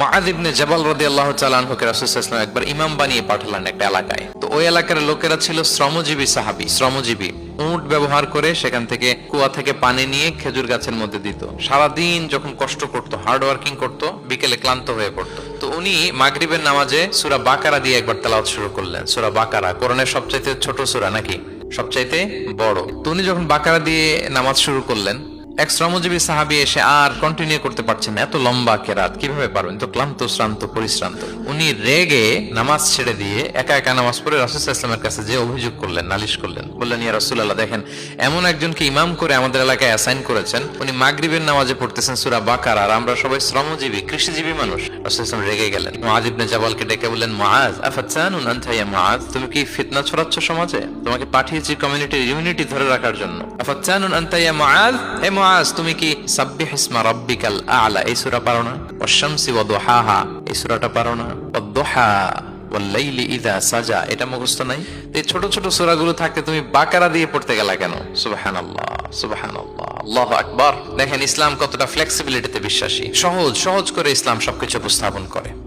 জাবাল আলাইহি ওয়াসাল্লাম একবার ইমাম বানিয়ে পাঠালেন একটা এলাকায়। তো ওই এলাকার লোকেরা ছিল শ্রমজীবী সাহাবী, শ্রমজীবী। উট ব্যবহার করে সেখান থেকে কুয়া থেকে পানি নিয়ে খেজুর গাছের মধ্যে দিত। সারাদিন যখন কষ্ট করতো হার্ড ওয়ার্কিং করতো, বিকেলে ক্লান্ত হয়ে পড়তো। তো উনি মাগরিবের নামাজে সুরা বাকারা দিয়ে একবার তেলাওয়াত শুরু করলেন। সুরা বাকারা, কোরআনের সবচাইতে ছোট সুরা নাকি? সবচাইতে বড়। তো উনি যখন বাকারা দিয়ে নামাজ শুরু করলেন এক শ্রমজীবী সাহাবি এসে আর কন্টিনিউ করতে পারছেন এত লম্বা কেরাত, কীভাবে পারবেন? তো ক্লান্ত, শ্রান্ত, পরিশ্রান্ত। উনি রেগে নামাজ ছেড়ে দিয়ে একা একা নামাজ পড়ে রাসুল ইসলামের কাছে যে অভিযোগ করলেন, নালিশ করলেন। বললেন, ইয়া রাসূলুল্লাহ, দেখেন, এমন একজনকে ইমাম করে আমাদের এলাকায় অ্যাসাইন করেছেন। উনি মাগরিবের নামাজে পড়তেছেন সূরা বাকার, আর আমরা সবাই শ্রমজীবী কৃষিজীবী মানুষ। রাসূল ইসলাম রেগে গেলেন। মুআজ ইবনে জাবালকে ডেকে বললেন, মুআজ আফাতানুন আনতা ইয়া মুআজ? তুমি কি ফিতনা ছড়াচ্ছ সমাজে? তোমাকে পাঠিয়েছি কমিউনিটির ইউনিটি ধরে রাখার জন্য। আফাতানুন আনতা ইয়া মুআজ? হে তুমি কি এটা মুখস্থ নাই? এই ছোট ছোট থাকতে তুমি বাকারা দিয়ে পড়তে গেলা কেন? আকবার। দেখেন ইসলাম কতটা ফ্লেক্সিবিলিটিতে বিশ্বাসী। সহজ সহজ করে ইসলাম সবকিছু উপস্থাপন করে।